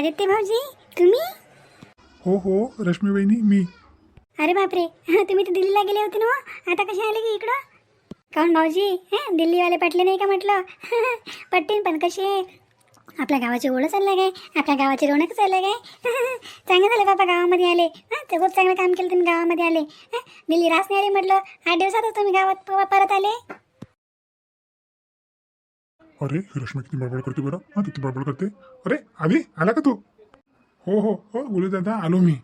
आदित्य भाऊजी तुम्ही? हो हो रश्मी वहिनी मी. अरे बापरे तुम्ही तर दिल्लीला गेले होते ना हो? आता कसे आले की इकडं? काऊन भाऊजी हं दिल्लीवाले पटले नाही का म्हटलं? पटतील पण कसे आपल्या गावाची ओळख चाललं काय आपल्या गावाची रौनक चाललं काय चांगलं झालं बाबा गावामध्ये आले. हां ते खूप चांगलं काम केलं तुम्ही गावामध्ये आले. हं? दिल्ली रास नाही आले म्हटलं? आठ दिवसातच तुम्ही गावात परत आले? अरे ही रश्मी किती बडबड करते बरं. हा किती बडबड करते. अरे आधी आला का तू? हो हो हो बोलू दादा आलो मी.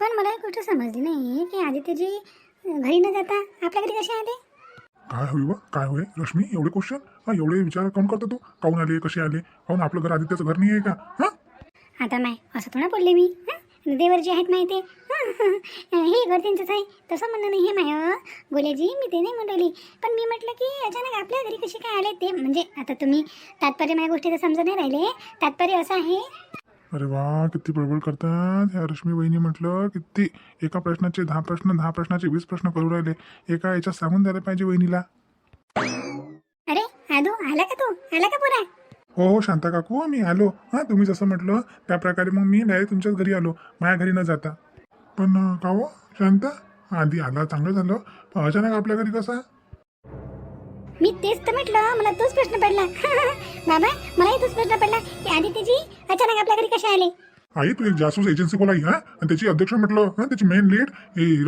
पण मला एक गोष्ट समजली नाही की आदित्यजी घरी न जाता आपल्या घरी कसे आले? काय होई बा? काय होय? रश्मी एवढे क्वेश्चन हा एवढे विचार काऊन करतो तू? काऊन आले? कसे आले? काऊन आपलं घर आदित्याचं घर नाही आहे का? हा? आता माय असं थोडा बोलले मी. हं? देवर जे आहेत माहिती? हे घर त्यांचंच आहे. तसं म्हणणं नाही हे माय. गोल्याजी मी ते नाही म्हणली. पण मी म्हटलं की अचानक आपल्या घरी कसे काय आले ते? म्हणजे आता तुम्ही तात्पर्य माझ्या गोष्टी तर समजत नाही राहिले. तात्पर्य असं आहे. अरे वा किती बडबड करतात. ह्या रश्मी वहिनी म्हटलं किती एका प्रश्नाचे दहा प्रश्न दहा प्रश्नाचे वीस प्रश्न करू राहिले. एका याच्यात सांगून द्यायला पाहिजे वहिनीला. अरे आदू आला का तू? आला का पुरा? हो हो शांता काकू मी आलो. हां तुम्ही जसं म्हटलं. त्या प्रकारे मग मी डायरेक्ट तुमच्याच घरी आलो. माझ्या घरी न जाता. पण अं, का हो शांता? आधी आला चांगलं झालं. पण अचानक आपल्या घरी कसा? मी तेच तर म्हटलं मला तोच प्रश्न पडला. बाबा मलाही तोच प्रश्न पडला की आदित्यजी अचानक आपल्या घरी कसे आले? आई तू एक जासूस एजन्सी बोलाई हा? आणि त्याची अध्यक्ष म्हटलं हा त्याची मेन लीड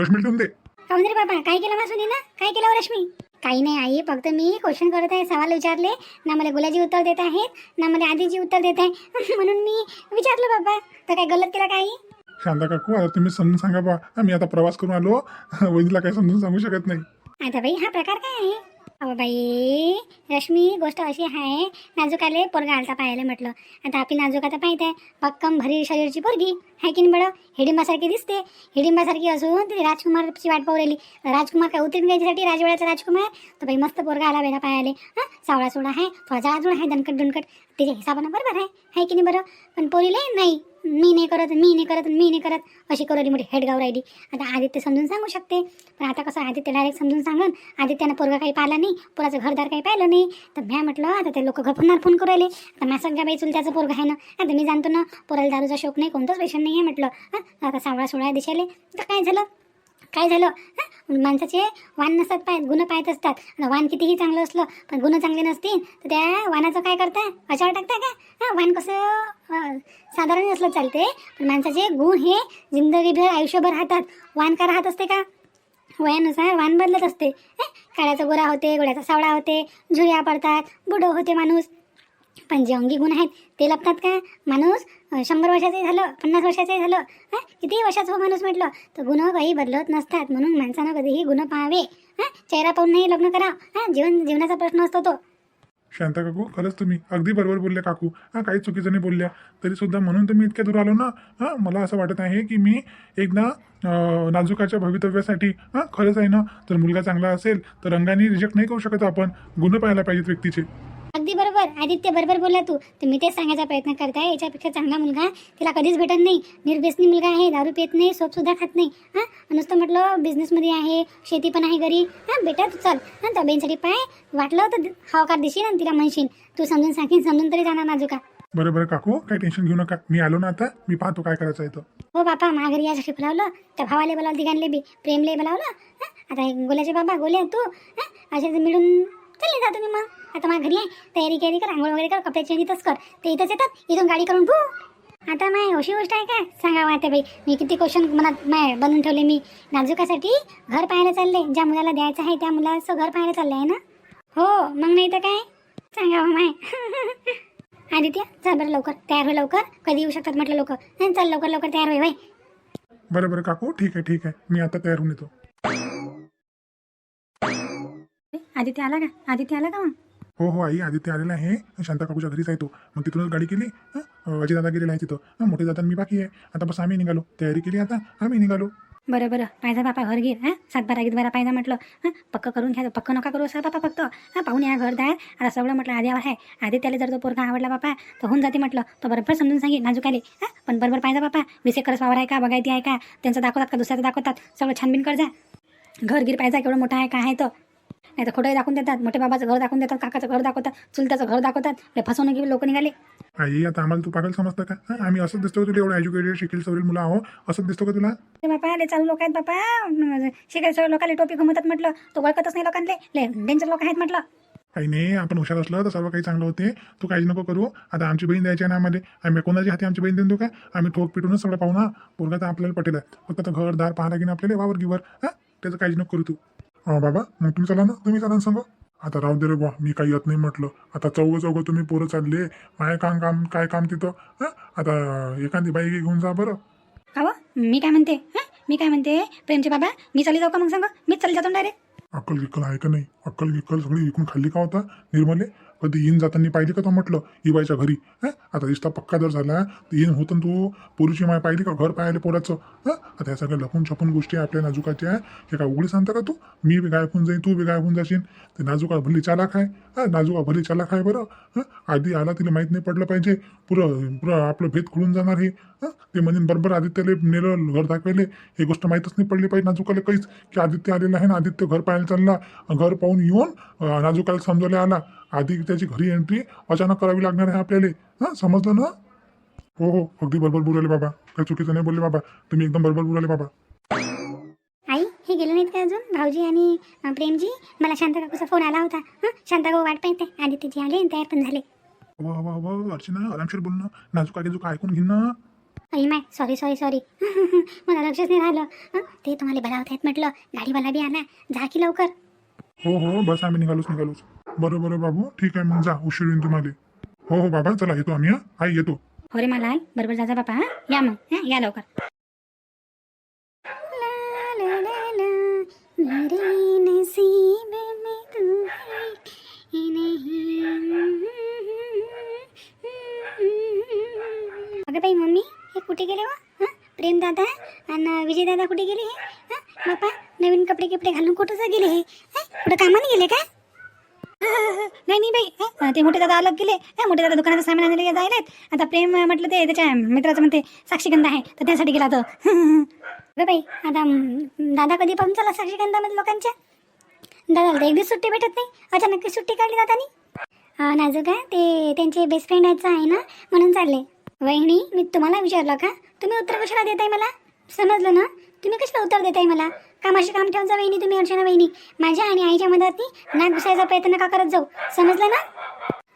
रश्मी ठेवून दे. काऊन रे बाबा काय केलं मासुनी ना काय केलं हो रश्मी? काही नाही आई फक्त मी क्वेश्चन करत आहे सवाल विचारले. ना मला गुलाजी उत्तर देत आहेत ना मला आधीची उत्तर देत आहे. म्हणून मी विचारलं बाबा. तर काय गलत केलं काही शांता काकू आता तुम्ही समजून सांगा बा. मी आता प्रवास करून आलो. वहिनीला काही समजून सांगू शकत नाही. आता बाई हा प्रकार काय आहे? अहो बाई रश्मी गोष्ट अशी आहे नाजूकाले पोरगा आलता पाहायला म्हटलं. आता आपली नाजूक आता पाहित आहे पक्कम भरी शरीरची पोरगी. आहे की नाही बडं हिडिंबासारखी दिसते. हिडिंबासारखी असून ती राजकुमारची वाट पावलेली राजकुमार काय उतरून घ्यायच्यासाठी राजवाड्याचा राजकुमार? तर बाई मस्त पोरगा आला बेला पाहायला. हां? सावळा सोडा आहे थोडा जाळा आहे दणकट दुणकट. तिच्या हिसाबानं बरोबर आहे. आहे की नाही बरं? पण पोरीले नाही. मी नाही करत मी नाही करत मी नाही करत. अशी करवली मोठी हेडगाव राहिली. आता आदित्य समजून सांगू शकते. पण आता कसं आदित्य डायरेक्ट समजून सांगन. आदित्यानं पोरगा काही पाहिला नाही. पोराचं घरदार काही पाहिलं नाही. तर म्या म्हटलं आता ते लोक घर पुन्हा फोन करू राहिले. आता मॅ सगळ्या बाई चुलत्याचं पोरगा आहे ना. आता मी जाणतो ना पोराला दारूचा शोक नाही कोणतंच पेशंट नाही आहे म्हटलं. हां आता सावळा सोळा दिशाले. तर काय झालं? काय झालं? हां? माणसाचे वाण नसतात पाय गुण पाहत असतात. आता वाण कितीही चांगलं असलं पण गुन्हे चांगले नसतील तर त्या वाणाचं काय करता? अशावर टाकता का? हां वाण कसं साधारण असलं चालते पण माणसाचे गुण हे जिंदगीभर आयुष्यभर राहतात. वाण का राहत असते का? वयानुसार वाण बदलत असते. काळ्याचा गोरा होते गोळ्याचा सावळा होते झुऱ्या पडतात बुडो होते माणूस. पण जे अंगी गुण आहेत ते लपतात का? माणूस शंभर वर्षाचंही झालं पन्नास वर्षाचंही झालं हां? कितीही वर्षाचं हो माणूस म्हटलं तर गुण हो काही बदलत नसतात. म्हणून माणसानं कधीही गुण पाहावे हां? चेहरा पाहून नाही लग्न करा हां? जीवन जीवनाचा प्रश्न असतो तो. शांता काकू खरंच तुम्ही अगदी बरोबर बोलल्या काकू. हा काही चुकीचं नाही बोलल्या. तरी सुद्धा म्हणून तुम्ही इतक्या दूर आलो ना हा? मला असं वाटत आहे की मी एकदा नाजुकाच्या भवितव्यासाठी हा? खरंच आहे ना जर मुलगा चांगला असेल तर रंगाने रिजेक्ट नाही करू शकत आपण. गुन्हे पाहायला पाहिजेत व्यक्तीचे. अगदी बरोबर. आदित्य बरोबर बोलला तू. तर मी तेच सांगायचा प्रयत्न करताय याच्यापेक्षा चांगला मुलगा तिला कधीच भेटत नाही. निर्व्यसनी मुलगा आहे. दारू पित नाही. सोप सुद्धा खात नाही. हां? नुसतं म्हटलं बिझनेसमध्ये आहे. शेती पण आहे घरी. हां? बेटा तू चल. हां? त्या बहीणसाठी पाय. वाटलं तर हावकार देशील आणि तिला म्हणशील. तू समजून सांगशील समजून तरी जाणार नाजुका बरं बरं काकू काही टेन्शन घेऊ नका. मी आलो ना आता. मी पाहतो काय करायचं आहे तर हो बापा. माझ्या घरी यासाठी बोलावलं. त्या भावाले बोलावलं तिघांले बी. प्रेमले बोलावलं. हं? आता हे गोल्याचे बाबा गोल्या तू. हं? असे मिळून चालले जा तुम्ही मग. आता माझ्या घरी आहे तयारी केली कर आंघोळ वगैरे कर कपडे चेंज इथंच कर. ते इथंच येतात इथून गाडी करून भू आता माय अशी गोष्ट आहे का? सांगा माहिती बाई. मी किती क्वेश्चन मनात माय बनवून ठेवले मी. नाजुकासाठी घर पाहायला चालले. ज्या मुलाला द्यायचं आहे त्या मुलाचं घर पाहायला चाललं आहे ना? हो मग नाही तर काय? सांगा हो माय. आदित्य चल बरं लवकर. तयार हो लवकर. कधी येऊ शकतात म्हटलं लोक. चल लवकर लवकर तयार होय बाई बरं बरं काकू. ठीक आहे ठीक आहे. मी आता तयार होऊन येतो. आदित्य आला का? आदित्य आला का मग? हो हो आई आदित्य आलेला आहे. शांता काकूच्या घरीच आहे तो. मग तिथूनच गाडी केली अजय दादा गेलेला आहे तिथं. हं, मोठे दादा मी बाकी आहे. आता बस आम्ही निघालो. तयारी केली आता आम्ही निघालो. बरं बरं. पाहिजे बापा घर घे हां? सातबारा गीतबारा पाहिजे म्हटलं हां? पक्क करून घ्या पक्क नका करू सर बापा फक्त. हां पाहून या घरदार आता सगळं म्हटलं आद्यावर आहे. आधी त्याला जर तो पोरगा आवडला बापा तर होऊन जाते म्हटलं. तो बरोबर समजून सांगे नाजुकाले हां? पण बरोबर पाहिजे बापा. विसे करस वावर आहे का बघायती आहे का? त्यांचं दाखवतात का दुसऱ्याचं दाखवतात? सगळं छानबीन कर जा. घर गिर पाहिजे केवढं मोठा आहे का आहे तर. नाही तर खोटंही दाखवून देतात. मोठे बाबाचं घर दाखवून देतात काकाचं घर दाखवतात चुलत्याचं घर दाखवतात. हे फसवणुकी लोक निघाले. आई आता आम्हाला तू पागल समजतं का? हा, आम्ही असंच दिसतो का तुला? एवढं एज्युकेटेड शिकेल सवरील मुलं आहो. असंच दिसतो का तुला? ते बापा ले चालू लोक आहेत बापा. शिकायचं लोकांना टोपी घुमतात म्हटलं. तो ओळखतच नाही लोकांले. ले डेंजर लोक आहेत म्हटलं. काही नाही आपण हुशार असलं तर सर्व काही चांगलं होते. तू काळजी नको करू. आता आमची बहीण द्यायची आहे ना आम्हाला. आम्ही कोणाच्या हाती आमची बहीण देतो का? आम्ही ठोक पिटूनच सगळं पाहू ना. पोरगा तर आपल्याला पटेल आहे. फक्त आता घरदार पाहा लागेल आपल्याला वावर गिवर हा त्याचं काळजी नको करू तू. हा बाबा मग तुम्ही चला ना तुम्ही चला सांग. आता राहू दे रे बा मी काही येत नाही म्हटलं. आता चौघं चौघं तुम्ही पोरं चालले. माय काम काम काय काम तिथं? हा? आता एखादी बाई घेऊन जा बरं. का हो? मी काय म्हणते? हं? मी काय म्हणते? प्रेमचे बाबा मी चालली जाऊ का मग सांग? मीच चालली जातो डायरेक्ट. अक्कल गिक्कल आहे का नाही? अक्कल गिक्कल सगळी विकून खाल्ली का होता निर्मले? कधी येईन जाताना पाहिली का तो म्हटलं इबाईच्या घरी. आता दिसता पक्का जर झाला तर इन होतं ना तू? पोरीची माय पाहिली का घर पाहिले पोराचं? आता या सगळ्या लपून छपून गोष्टी आपल्या नाजुकाच्या आहे हे काय उघडी सांगता का तू? मी बी गायब होऊन जाईन तू बी गायब होऊन जाशील. ते नाजुका भली चालाक आहे हा नाजुका भली चालाक आहे बरं. आधी आला तिला माहीत नाही पडलं पाहिजे. पुरं पुरं आपलं भेद खुलून जाणार हे. ते म्हणजे बरोबर आदित्यले नेलं घर दाखवले हे गोष्ट माहीतच नाही पडली पाहिजे नाजुकाला काहीच की आदित्य आलेला आहे ना? आदित्य घर पाहायला चालला. घर पाहून येऊन नाजुकाला समजवल्या आला. आधी त्याची घरी एंट्री अचानक करावी लागणार आहे आपल्याला. हां समजलं ना? हो हो अगदी बरोबर बोलले बाबा. काही चुकीचं नाही बोलले बाबा. तुम्ही एकदम बरोबर बोलले बाबा. आई हे गेले नाहीत का अजून? भाऊजी आणि अं, प्रेमजी? मला शांता काकूचा फोन आला होता. हां शांता काकू वाट पाहते. आदित्यजी आले आणि तयार पण झाले. वा वा वा अर्चना आरामशीर बोलणं नाजुका गेजुका ऐकून घेईन ना. आई माय सॉरी सॉरी सॉरी मला लक्षच नाही राहिलं. हं? ते तुम्हाला बोलावत आहेत म्हटलं. गाडीवाला बी आला. जा की लवकर. हो हो बस आम्ही निघालोच निघालोच. बरं बरं बाबू ठीक आहे मग जा उशीर येईन तुम्हाला. हो हो बाबा चला येतो आम्ही हा. आई येतो. हो रे मला बरोबर जा बापा हा. या मग हं? या लवकर. ला ला ला ला मेरे नसीब में तू है नहीं। अगं बाई मम्मी हे कुठे गेले वा हं? प्रेम दादा आणि विजय दादा कुठे गेले हे? हं? बापा नवीन कपडे कपडे घालून कुठं गेले हे? हं? कुठं कामाने गेले का? नाही नाही बाई ते मोठे दादा अलग गेले. मोठे दादा दुकानाचं सामान आणायला जायला आता प्रेम म्हटलं ते त्याच्या मित्राचं म्हणते साक्षीगंध आहे तर त्यासाठी गेला तो. अगं बाई आता दादा कधी पाहून चला साक्षीगंधामध्ये लोकांच्या. दादाला तर एक दिवस सुट्टी भेटत नाही. अचानक सुट्टी काढली दादानी. नाजू का ते त्यांचे बेस्ट फ्रेंड आहे ना म्हणून चालले. वहिनी मी तुम्हाला विचारलं का? तुम्ही उत्तर कशाला देताय मला? समजलं ना? तुम्ही कशाला उत्तर देताय मला? कामाशी काम ठेवून जा वहिनी तुम्ही अर्चना वहिनी. माझ्या आणि आईच्या मदतनी नाक घुसायचा प्रयत्न का करत जाऊ? समजलं ना?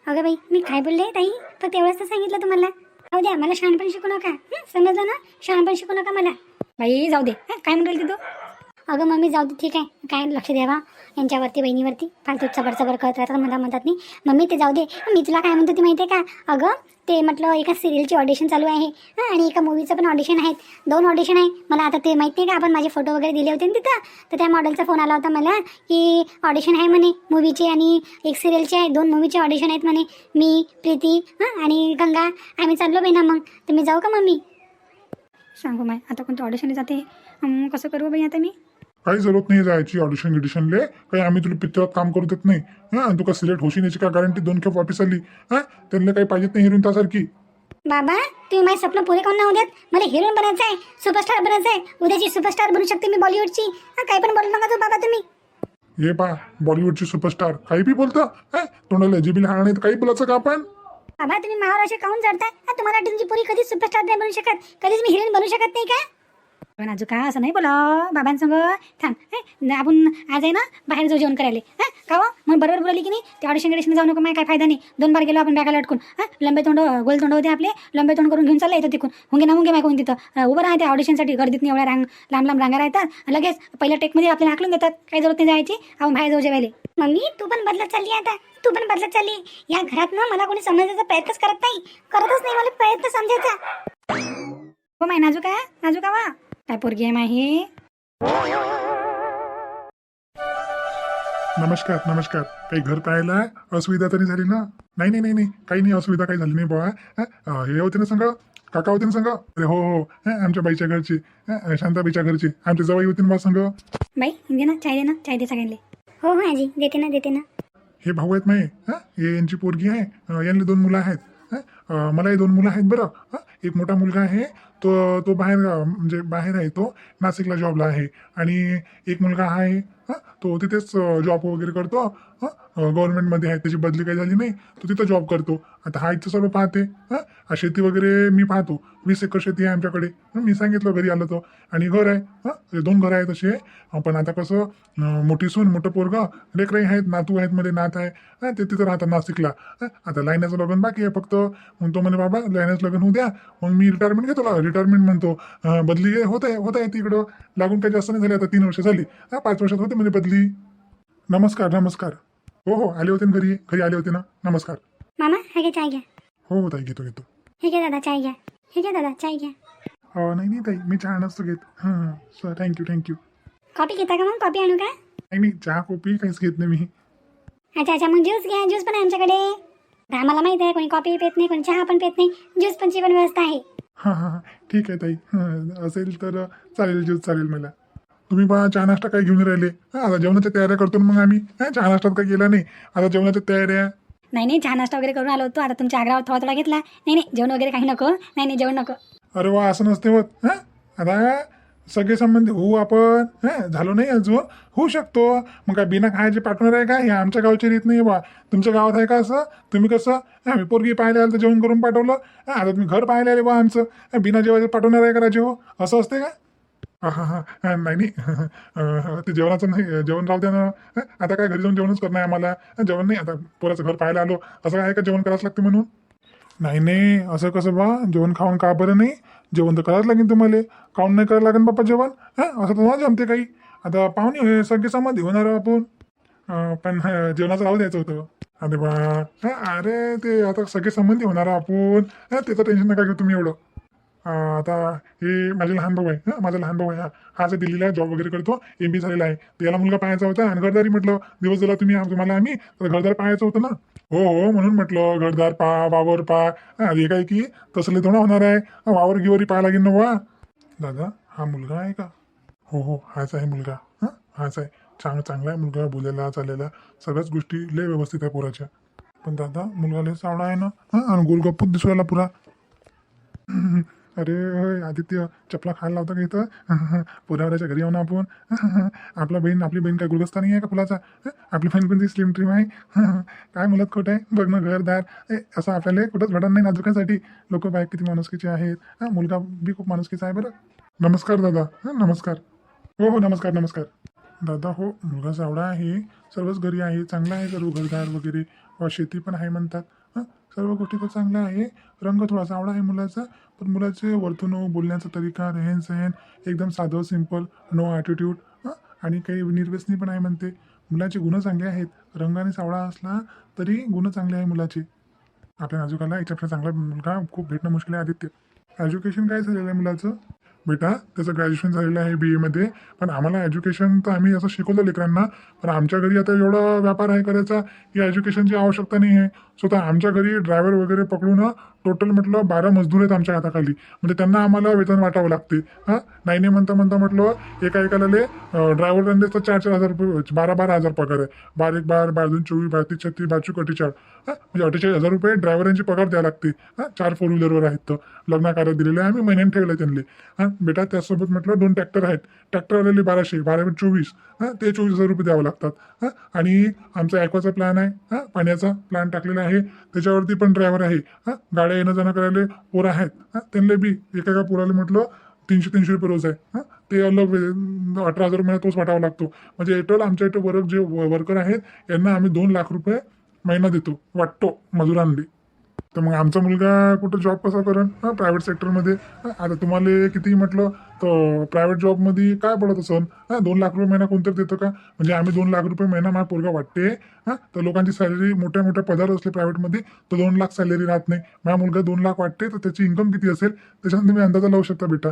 अगं बाई मी काय बोलले ताई? फक्त एवढंच तर सांगितलं तुम्हाला. जाऊ द्या मला शहाणपण शिकू नका. समजलं ना? शहाणपण शिकू नका मला. बाई जाऊ दे. काय म्हणून तू? अगं मम्मी जाऊ दे ठीक आहे. काय लक्ष द्यावा यांच्यावरती बहिणीवरती. फालतू चबर चबर करत राहतात म्हणतात म्हणतात नाही. मम्मी ते जाऊ दे. मी तुला काय म्हणतो होती माहिती आहे का? अगं ते म्हटलं एका सिरियलची ऑडिशन चालू आहे. आणि एका मूवीचं पण ऑडिशन आहेत. दोन ऑडिशन आहे. मला आता ते माहिती आहे का? आपण माझे फोटो वगैरे दिले होते ना तिथं. तर त्या मॉडेलचा फोन आला होता मला की ऑडिशन आहे म्हणे मूवीचे आणि एक सिरियलचे आहे. दोन मूवीचे ऑडिशन आहेत म्हणे. मी प्रीती हां आणि गंगा. आम्ही चाललो बहिणा ना मग. तुम्ही जाऊ का मम्मी? सांगू माय आता कोणतं ऑडिशन जाते? कसं करू बाई आता मी? काही जरूरत नाही जायची ऑडिशन गिडिशनले काही आम्ही तुला पिक्चरात काम करू देत नाही. हां तुका सिलेक्ट होशील याची काय गॅरंटी दोन खेप वापस आली. हां त्यांना काही पाहिजेत नाही हिरोईन त्यासारखी. बाबा तुम्ही माझे स्वप्न पुरे काऊन नाही देत. मला हिरोईन बनायचं आहे सुपरस्टार बनायचं आहे. उद्याची सुपरस्टार बनू शकते मी बॉलिवूडची हा काही पण बोलू नका तू बाबा तुम्ही. ये पा बॉलिवूडची सुपरस्टार काही बी बोलतं. हां तोंडाला जिबीला हाणा नाही तर काही बोलायचं का आपण? बाबा तुम्ही मावर असे काऊन चढताय हा तुम्हाला तुमची पुरी कधीच सुपरस्टार नाही बनू शकत. कधीच मी हिरोईन बनू शकत नाही का? पण अजून का असं नाही बोला बाबांसंग. थांब हं? आपण आज आहे ना बाहेर जाऊ जेवण करायला. हां का हो? मग बरोबर बोलली की नाही? ते ऑडिशन गिडिशन जाऊ नको काय फायदा नाही. दोन बार गेलो आपण बॅगाला अटकून हां लंबे तोंड गोल तोंड होते आपले. लंबे तोंड करून घेऊन चालला येतो तिकून. हुंगे ना हुंगे मागून तिथं? उभं राहते ऑडिशनसाठी गर्दीत नाही एवढ्या रांग लांब लांब रांगा राहतात. लगेच पहिल्या टेकमध्ये आपल्याला हाकलून देतात. काही जरूरत नाही जायची. आपण बाहेर जाऊ जेवायला. मम्मी तू पण बदलत चालली आता. तू पण बदलत चालली. या घरात ना मला कोणी समजायचा प्रयत्नच करत नाही. करतच नाही मला प्रयत्न समजायचा. हो माय नाजूक आहे नाजूक वा. काय पोरगी आहे नमस्कार नमस्कार. काही घर पाहायला असुविधा तरी झाली ना? नाही नाही नाही नाही. काही नाही असुविधा काही झाली नाही बुवा हं? होते ना संग? काका होते ना संग? अरे हो हो. हं, आमच्या बाईच्या घरचे. हं, शांताबाईच्या घरचे. आमच्या जवळ होते ना बा संग? बाई दे ना चाय दे ना. चाय दे सगळ्यांना हो हो आजी. देते ना देते ना. हे भाऊ आहेत माये. हं? हे यांची पोरगी आहे. अं, यांना दोन मुलं आहेत. हं? मलाही मला हे दोन मुलं आहेत बरं. एक मोठा मुलगा आहे तो तो बाहेर म्हणजे बाहेर आहे तो नाशिकला जॉबला आहे. आणि एक मुलगा आहे हं? तो तिथेच जॉब वगैरे करतो. गव्हर्नमेंटमध्ये आहे त्याची बदली काही झाली नाही तो तिथं जॉब करतो. आता हा इथं सर्व पाहते हा शेती वगैरे मी पाहतो. वीस एकर शेती आहे आमच्याकडे. मी सांगितलं घरी आलं तो. आणि घर आहे हे दोन घरं आहेत असे. पण आता कसं मोठी सून मोठं पोरगा लेकरही आहेत नातू आहेत मध्ये नात आहे. ते तिथं राहतात नाशिकला. आता लाईनाचं लग्न बाकी आहे फक्त मग तो म्हणे बाबा लाईनाचं लग्न होऊ द्या. मग मी रिटायरमेंट घेतो रिटायरमेंट म्हणतो बदली होत आहे होत आहे तिकडं लागून काही जास्त नाही झाली आता तीन वर्ष झाली. हा पाच वर्षात होते म्हणजे बदली. नमस्कार नमस्कार. हो हो आले होते ना घरी? घरी आले होते ना? नमस्कार. मामा हे घे चाय घ्या. हो हो ताई घेतो घेतो. हे घे दादा चाय घ्या. हे घे दादा चाय घ्या. अं, नाही नाही ताई मी चहा नसतो घेत. हां हां सर थँक्यू थँक्यू कॉफी घेता का मग? कॉफी आणू का? नाही नाही चहा कॉफी काहीच घेत नाही मी. अच्छा अच्छा मग ज्यूस घ्या. ज्यूस पण आहे आमच्याकडे. आम्हाला माहीत आहे कोणी कॉफी पित नाही कोणी चहा पण पित नाही ज्यूस पणची पण व्यवस्था आहे. हां हां हां. ठीक आहे ताई. हां असेल तर चालेल ज्यूस चालेल मला. तुम्ही बा चहा नाश्ता काही घेऊन राहिले? हां आता जेवणाच्या तयाऱ्या करतो ना मग आम्ही. हां चहा नाश्ता काही केला नाही. आता जेवणाच्या तयाऱ्या. नाही नाही चहा नाश्ता वगैरे करून आलो होतो. आता तुमच्या आग्रावर थोडा थोडा घेतला. नाही नाही जेवण वगैरे काही नको. नाही नाही जेवण नको. अरे वा असं नसते होत. हां? आता सगळे संबंधी होऊ आपण हां झालो नाही अजून हो. होऊ शकतो. मग काय बिना खायचे पाठवणार आहे का? हे आमच्या गावची रीत नाही बा. तुमच्या गावात आहे का असं? तुम्ही कसं? आम्ही पोरगी पाहायला आलं तर जेवण करून पाठवलं. हां आता तुम्ही घर पाहायला आले बा आमचं. बिना जेवायचं पाठवणार आहे का राजे हो? असं असते का? हा हा हा. नाही नाही. ते जेवणाचं नाही जेवण राहू द्या ना. आता काय घरी जाऊन जेवणच करणार आहे आम्हाला? जेवण नाही. आता पोराचं घर पाहायला आलो. असं आहे का जेवण करावंच लागते म्हणून? नाही नाही. असं कसं बा? जेवण खाऊन का बरं नाही? जेवण तर करावंच लागेल तुम्हाला. खाऊन नाही करावं लागेल बाप्पा जेवण? हां असं तर नाही जमते काही. आता पाहुणे हे सगळे संबंधी होणार आपण. पण जेवणाचं राहू द्यायचं होतं. अरे बा अरे ते आता सगळे संबंधी होणार आपण. ते त्याचं टेन्शन नका घेऊ तुम्ही एवढं. आता हे माझे लहान भाऊ आहे हां माझा लहान भाऊ आहे हा. हा जर दिल्लीला जॉब वगैरे करतो एम बी झालेला आहे. त्याला मुलगा पाहायचा होता आणि घरदारी म्हटलं दिवस दिला तुम्ही तुम्हाला आम्ही तर घरदार पाहायचं होतं ना. हो हो म्हणून म्हटलं घरदार पा वावर पा. हे काय की तसले थोडं होणार आहे. वावर गिवरी पाहायला लागेल ना वा. दादा हा मुलगा आहे का? हो हो हाच आहे मुलगा. हां हाच आहे. चांग चांगला आहे मुलगा बोलायला चालायला. सगळ्याच गोष्टी लय व्यवस्थित आहे पोराच्या. पण दादा मुलगा लय चावडा आहे ना? हां आणि गोलगप्पूच दिसू राहिला पुरा. अरे होय आदित्य चपला खायला लावता का इथं? पुरावऱ्याच्या घरी येऊ ना आपण. आपला बहीण आपली बहीण काय गुलगस्ता नाही आहे का फुलाचा? आपली बहीण कोणती स्लिम ट्रीम आहे? काय मुलत खोट आहे? बघ ना घरदार. ए, असं आपल्याला कुठंच घडत नाही नाजुकासाठी. लोक बाय किती माणुसकीचे आहेत. मुलगा बी खूप माणुसकीचा आहे बरं. नमस्कार दादा. हां नमस्कार. हो हो नमस्कार नमस्कार. दादा हो मुलगा सावळा आहे. सर्वच घरी आहे. चांगला आहे सर्व घरदार वगैरे. व शेती पण आहे म्हणतात. सर्व गोष्टी तर चांगल्या आहे. रंग थोडा आवडा आहे मुलाचा पण मुलाचे वर्तणूक बोलण्याचा तरीका रेहन सहन एकदम साधं सिंपल नो ॲटिट्यूड आणि काही निर्व्यसनी पण आहे म्हणते. मुलाचे गुण चांगले आहेत. रंगाने सावळा असला तरी गुण चांगले आहे मुलाचे. आपल्या नाजुकाला याच्यापेक्षा चांगला मुलगा खूप भेटणं मुश्किल आहे आदित्य. एज्युकेशन काय झालेलं आहे मुलाचं? बेटा त्याचं ग्रॅज्युएशन झालेलं आहे बी एमध्ये पण आम्हाला एज्युकेशन तर आम्ही असं शिकवलं लेकरांना. पण आमच्या घरी आता एवढा व्यापार आहे करायचा की एज्युकेशनची आवश्यकता नाही आहे. स्वतः आमच्या घरी ड्रायव्हर वगैरे पकडून टोटल म्हटलं बारा मजदूर आहेत आमच्या हाताखाली. म्हणजे त्यांना आम्हाला वेतन वाटावं लागते. हां? नाही नाही म्हणता म्हणता म्हटलं एका एकाला ड्रायव्हर तर चार चार हजार रुपये बारा बारा हजार पगार आहे. बारीक एक बार बारा दोन चोवीस बातीस छत्तीस बाजू अठ्ठेचाळ हां? म्हणजे अठ्ठेचाळीस हजार रुपये ड्रायव्हरांची पगार द्यावं लागते. हां? चार फोर व्हीलरवर आहेत. तर लग्न दिलेले आहे आम्ही महिन्याने ठेवले त्यांनी हां? बेटा त्यासोबत म्हटलं दोन ट्रॅक्टर आहेत. ट्रॅक्टर आलेले बाराशे बारा चोवीस. हां? ते चोवीस हजार रुपये द्यावं लागतात. हां? आणि आमचा ॲक्वाचा प्लॅन आहे. हां? पाण्याचा प्लॅन टाकलेला आहे. त्याच्यावरती पण ड्रायव्हर आहे. हां? गाड्या येणं जाणं करायला पोरं आहेत. त्यांना बी एका एका पोराला म्हटलं तीनशे तीनशे रुपये रोज आहे. ते अलग अठरा हजार महिना तोच वाटावा लागतो. म्हणजे एटल आमच्या इथं वर्क जे वर्कर आहेत यांना आम्ही दोन लाख रुपये महिना देतो वाटतो मजुरांनी. तर मग आमचा मुलगा कुठं जॉब कसा करण हां प्रायव्हेट सेक्टरमध्ये आता तुम्हाला किती म्हटलं तर प्रायव्हेट जॉबमध्ये काय पडत असन? हां दोन लाख रुपये महिना कोणतरी देतं का? म्हणजे आम्ही दोन लाख रुपये महिना माझा पोरगा वाटते. हां तर लोकांची सॅलरी मोठ्या मोठ्या पदार असले प्रायव्हेटमध्ये तर दोन लाख सॅलरी राहत नाही. माझा मुलगा दोन लाख वाटते तर त्याची इन्कम किती असेल? त्याच्यानंतर तुम्ही अंदाजा लावू शकता बेटा.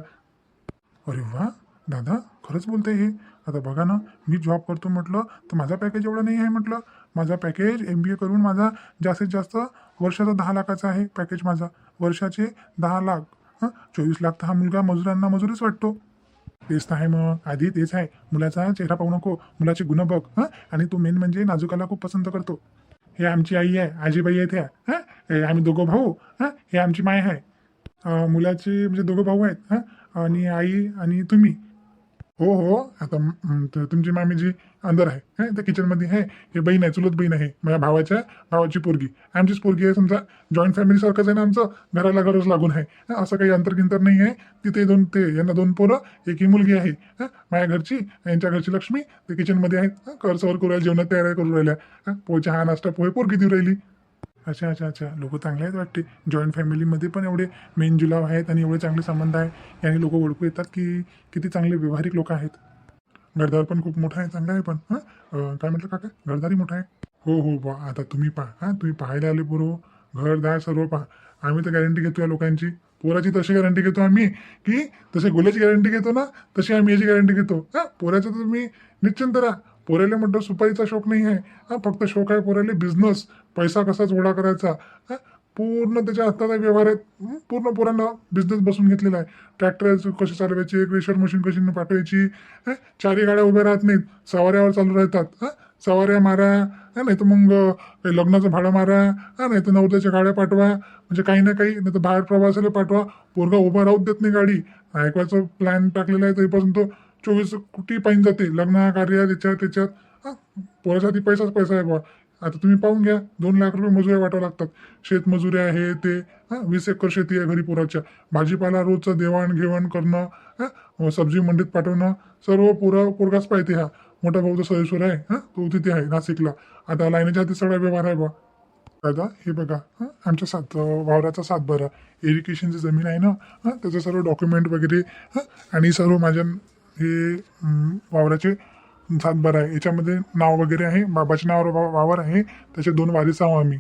अरे वा दादा खरंच बोलते हे. आता बघा ना मी जॉब करतो म्हटलं तर माझा पॅकेज एवढा नाही आहे म्हटलं. माझा पॅकेज एम बी ए करून माझा जास्तीत जास्त वर्षाचा दहा लाखाचा आहे पॅकेज माझा. वर्षाचे दहा लाख हां? चोवीस लाख तर हा मुलगा मजुरांना मजुरीच वाटतो. तेच तर आहे मग. आधी तेच आहे. मुलाचा चेहरा पाहू नको. मुलाचे गुण बघ हां? आणि तो मेन म्हणजे नाजुकाला खूप पसंत करतो. हे आमची आई आहे आजीबाई आहेत ह्या हां? हे आम्ही दोघं भाऊ हां? हे आमची माय आहे. मुलाचे म्हणजे दोघं भाऊ आहेत हां? आणि आई आणि तुम्ही. हो, हो हो आता तुमची मामी जी अंदर आहे त्या किचनमध्ये आहे हे बहीण आहे चुलत बहीण आहे माझ्या भावाच्या भावाची पोरगी. आमचीच पोरगी आहे समजा जॉईंट फॅमिली सारखंच आहे ना आमचं घराला घरच लागून आहे. असं काही अंतरगिंतर नाही आहे. तिथे दोन ते यांना दोन पोरं एक ही मुलगी आहे माझ्या घरची यांच्या घरची लक्ष्मी ते किचनमध्ये आहेत कर सवर करू राहिल्या जेवणात तयार करू राहिल्या हं, पोहे चहा नाश्ता पोहे पोरगी देऊ राहिली. अच्छा अच्छा अच्छा. लोक चांगले आहेत वाटते. जॉईंट फॅमिलीमध्ये पण एवढे मेन जुलाव आहेत आणि एवढे चांगले संबंध आहे. याने लोक ओळखू येतात की किती चांगले व्यवहारिक लोक आहेत. घरदार पण खूप मोठा आहे चांगला आहे पण हां? काय म्हटलं काका? घरदारी मोठा आहे? हो हो बा आता तुम्ही पहा हां? तुम्ही पाहायला आले बरोबर घरदार सर्व पहा. आम्ही तर गॅरंटी घेतो या लोकांची. पोराची तशी गॅरंटी घेतो आम्ही की तसे गोल्याची गॅरंटी घेतो ना तशी आम्ही याची गॅरंटी घेतो. हां? पोराचं तर तुम्ही निश्चिंत राहा. पोराला म्हटलं सुपारीचा शौक नाही आहे. हा फक्त शौक आहे पोऱ्याला बिझनेस पैसा कसा जोडा करायचा? पूर्ण त्याच्या हातात व्यवहार आहेत. पूर्ण पोरांना बिझनेस बसून घेतलेला आहे. ट्रॅक्टर कसे चालवायचे क्रेशर मशीन कशी पाठवायची? चारी गाड्या उभ्या राहत नाहीत. सवाऱ्यावर चालू राहतात. सवाऱ्या मारा. नाही तर मग काही लग्नाचं भाडं मारा. हा नाही तर नवऱ्याच्या गाड्या पाठवा. म्हणजे काही ना काही नाही तर बाहेर प्रवासाला पाठवा. पोरगा उभा राहू देत नाही गाडी. ऐकवायचं प्लॅन टाकलेला आहे तरीपासून तो. चोवीस कुठेही पाहिजे जाते. लग्न कार्य त्याच्यात त्याच्यात. हां पोरासाठी पैसाच पैसा आहे बा आता तुम्ही पाहून घ्या. दोन लाख रुपये मजुऱ्या वाटावं लागतात. शेतमजुऱ्या आहे ते. हां वीस एकर शेती आहे घरी पोराच्या. भाजीपाला रोजचं देवाणघेवाण करणं हां सब्जी मंडीत पाठवणं. सर्व पोरा पोरगाच पाहिजे हा. मोठा भाऊ तर सरेश्वर आहे हां तो तिथे आहे नाशिकला. आता लाईनीच्या हाती सगळा व्यवहार आहे बा दादा हे बघा आमच्या सात वावराचा सातबारा. इरिगेशनची जमीन आहे ना हं, त्याचं सर्व डॉक्युमेंट वगैरे हं, आणि सर्व माझ्या हे वावराचे सातबारा आहे. याच्यामध्ये नाव वगैरे आहे. बाबाच्या नावावर वावर आहे. त्याचे दोन वारीस आहो आम्ही.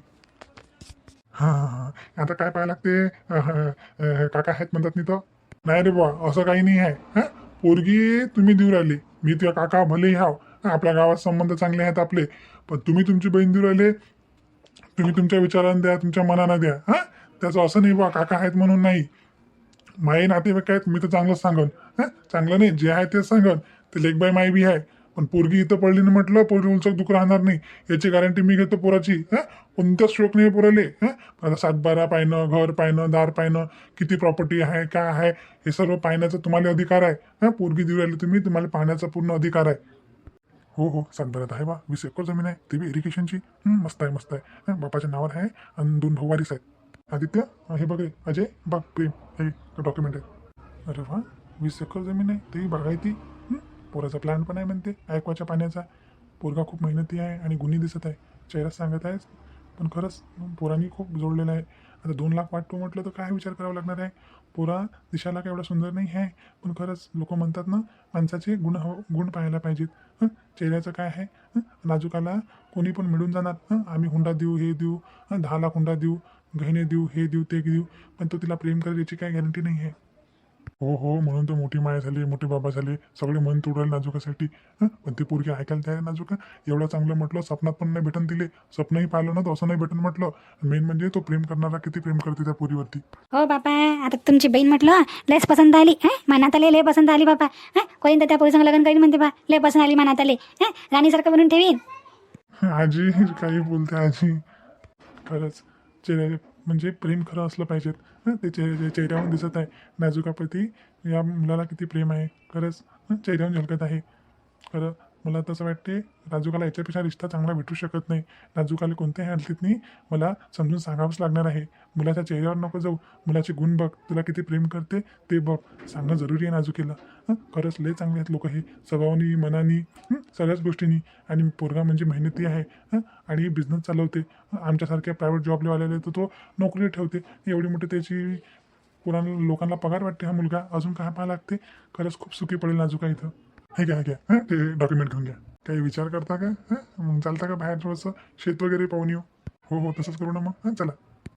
हां हां आता काय पाहायला लागते? काका आहेत म्हणतात नाही तर नाही रे बा असं काही नाही आहे. हा? पोरगी तुम्ही देऊ राहिली. मी तुझ्या काका भलेही हाव. आपल्या गावात संबंध चांगले आहेत आपले. पण तुम्ही तुमची बहीण देऊ राहिले. तुम्ही तुमच्या विचारानं द्या तुमच्या मनानं द्या. हां? त्याचं असं नाही बा काका आहेत म्हणून नाही. माई नातेवाईक आहेत मी तर चांगलंच सांगन. हं? चांगलं नाही. जे आहे ते सांगन ते लेखबाई माय बी आहे. पण पोरगी इथं पडली ना म्हटलं पोरगी उलचक दुख राहणार नाही. याची गॅरंटी मी घेतो पोराची. कोणत्याच शोक नाही पोराले. आता सातबारा पाहिणं घर पाहिणं दार पाहिणं किती प्रॉपर्टी आहे काय आहे हे सर्व पाहण्याचा तुम्हाला अधिकार आहे. हा? पोरगी देऊ राहिली तुम्ही तुम्हाला पाहण्याचा पूर्ण अधिकार आहे. हो हो. सातबारात आहे बा. वीस एकर जमीन आहे. ते बी इरिगेशनची मस्त आहे मस्त आहे. हं, बापाच्या नावावर आहे. आणि दोन भाऊवारीस आहेत आदित्य हे बघ रे, अजय बाप प्रेम हे डॉक्युमेंट आहे अरे वा. वीस एकर जमीन आहे तेही बागायती. पोराचा प्लॅन पण आहे म्हणते ऐकवाच्या पाण्याचा. पोरगा खूप मेहनती आहे आणि गुन्हे दिसत आहे. चेहरा सांगत आहे पण खरंच पोरांनी खूप जोडलेलं आहे. आता दोन लाख वाटतो म्हटलं तर काय विचार करावा लागणार आहे? पोरा दिशाला काय एवढा सुंदर नाही आहे? पण खरंच लोक म्हणतात ना माणसाचे गुण हवं गुण पाहायला पाहिजेत. चेहऱ्याचं काय आहे? नाजुकाला कोणी पण मिळून जाणार. आम्ही हुंडा देऊ हे देऊ. दहा लाख हुंडा देऊ गहिने देऊ हे देऊ ते देऊ. पण तो तिला प्रेम करेल याची काय गॅरंटी नाही आहे. हो हो म्हणून तर मोठी माय झाली मोठे बाबा झाले सगळे मन तोडायला नाजुकासाठी. हं? पण ती पोरगी ऐकायला तयार नाजुका? एवढं चांगलं म्हटलं स्वप्नात पण नाही भेटन दिले. स्वप्नही पाहिलं ना तर असं नाही भेटन म्हटलं. मेन म्हणजे तो प्रेम करणारा किती प्रेम करते त्या पोरीवरती. हो बापा आता तुमची बहीण म्हटलं लयच पसंत आली. हं? मनात आले लय पसंत आली हं? कोणी तर त्या पोरीसंग लग्न करीन म्हणते बा. लय पसंत आली मनात आले हं? राणीसारखं बनवून ठेवीन. आजी काही बोलते आजी. खरंच चेहऱ्या म्हणजे प्रेम खरं असलं पाहिजेत. ते चेहऱ्या चेहऱ्यावरून दिसत आहे. नाजुकाप्रती या मुलाला किती प्रेम आहे. खरंच हं, चेहऱ्यावरून झलकत आहे. खरं मला तसं वाटते राजूकाला याच्यापेक्षा रिश्ता चांगला भेटू शकत नाही. राजूकाला कोणत्याही हालतीतनी मला समजून सांगावंच लागणार आहे. मुलाच्या चेहऱ्यावर नको जाऊ. मुलाचे गुण बघ. तुला किती प्रेम करते ते बघ. सांगणं जरुरी आहे नाजुकीला हं, खरंच लय चांगले आहेत लोक हे. स्वभावानी मनानी सगळ्याच गोष्टींनी. आणि पोरगा म्हणजे मेहनती आहे. हं, आणि बिझनेस चालवते. आमच्यासारख्या प्रायव्हेट जॉबले आलेले तर तो नोकरी ठेवते. एवढी मोठी त्याची पुराण लोकांना पगार वाटते हा मुलगा. अजून काय पाहा लागते? खरंच खूप सुखी पडेल नाजूका इथं. हे घ्या घ्या हां? ते डॉक्युमेंट घेऊन घ्या. काही विचार करता का? हां? मग चालता का बाहेर थोडंसं? शेत वगैरे पाहून येऊ. हो हो तसंच करू ना मग. हां? चला.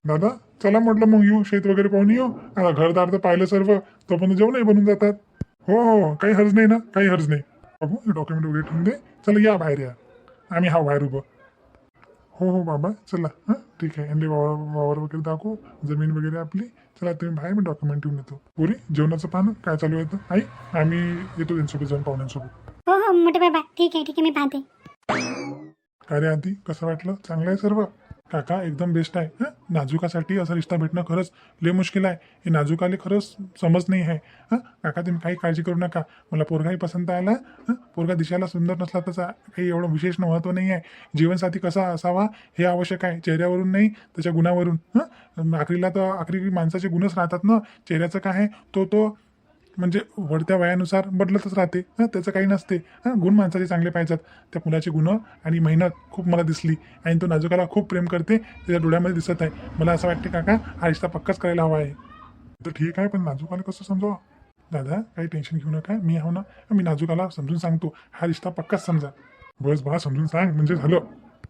दादा चला म्हटलं मग येऊ शेत वगैरे पाहून येऊ. आता घरदार तर पाहिलं सर्व. तोपर्यंत जेवणही बनून जातात. हो हो हो, काही हर्ज नाही ना? काही हर्ज नाही. बाबू डॉक्युमेंट वगैरे ठेवून दे. चला या बाहेर या. आम्ही हा बाहेर उभं. हो हो बाबा चला हां? ठीक आहे. यांनी वावर वावर वगैरे दाखवू जमीन वगैरे आपली. चला तुम्ही बाहेर मी डॉक्युमेंट ठेवून येतो. पुरी जेवणाचं पाहणं काय चालू आहे तर आई आम्ही येतो त्यांच्यासोबत जाऊन पाहुण्यांसोबत. हो हो मोठे बाबा. ठीक आहे ठीक आहे मी पाहते. का रे आधी कसं वाटलं? चांगलं आहे सर्व? काका एकदम बेस्ट आहे. हां? नाजुकासाठी असा रिश्ता भेटणं खरंच लय मुश्किल आहे. हे नाजुकाले खरंच समज नाही आहे. हां? काका तुम्ही काही काळजी करू नका. मला पोरगाही पसंत आला. पोरगा दिशाला सुंदर नसला त्याचा काही एवढं विशेष महत्त्व नाही आहे. जीवनसाथी कसा असावा हे आवश्यक आहे. चेहऱ्यावरून नाही त्याच्या गुणावरून. हं? आखरीला तर आखरी माणसाचे गुणच राहतात ना. चेहऱ्याचं काय आहे? तो तो म्हणजे वडत्या वयानुसार बदलतच राहते. त्याचं काही नसते. हां गुण माणसाचे चांगले पाहिजेत. त्या मुलाचे गुण आणि मेहनत खूप मला दिसली. आणि तो नाजुकाला खूप प्रेम करते. त्याच्या डोळ्यामध्ये दिसत आहे. मला असं वाटते काका हा रिश्ता पक्काच करायला हवा आहे. तर ठीक आहे पण नाजुकाला कसं समजावं? दादा काही टेन्शन घेऊ नका. मी आहो ना मी नाजुकाला समजून सांगतो. हा रिश्ता पक्काच समजा. बस बा समजून सांग. म्हणजे झालं.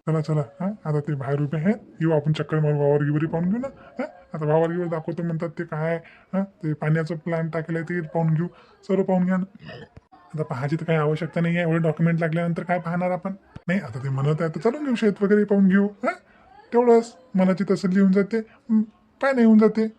चला चला हां? आता ते बाहेर उभे आहेत. येऊ आपण चक्कर मारू वावर गिवरी पाहून घेऊ ना हां? आता वावर गिवर दाखवतो म्हणतात ते काय हां? ते पाण्याचं प्लॅन टाकलं ते पाहून घेऊ. सर्व पाहून घ्या ना. आता पाहायची तर काही आवश्यकता नाही आहे एवढे डॉक्युमेंट लागल्यानंतर काय पाहणार आपण? नाही आता ते म्हणत आहे तर चालून घेऊ शेत वगैरे पाहून घेऊ हां? तेवढंच मनाची तसली लिहून जाते. हं, काय नाही होऊन जाते.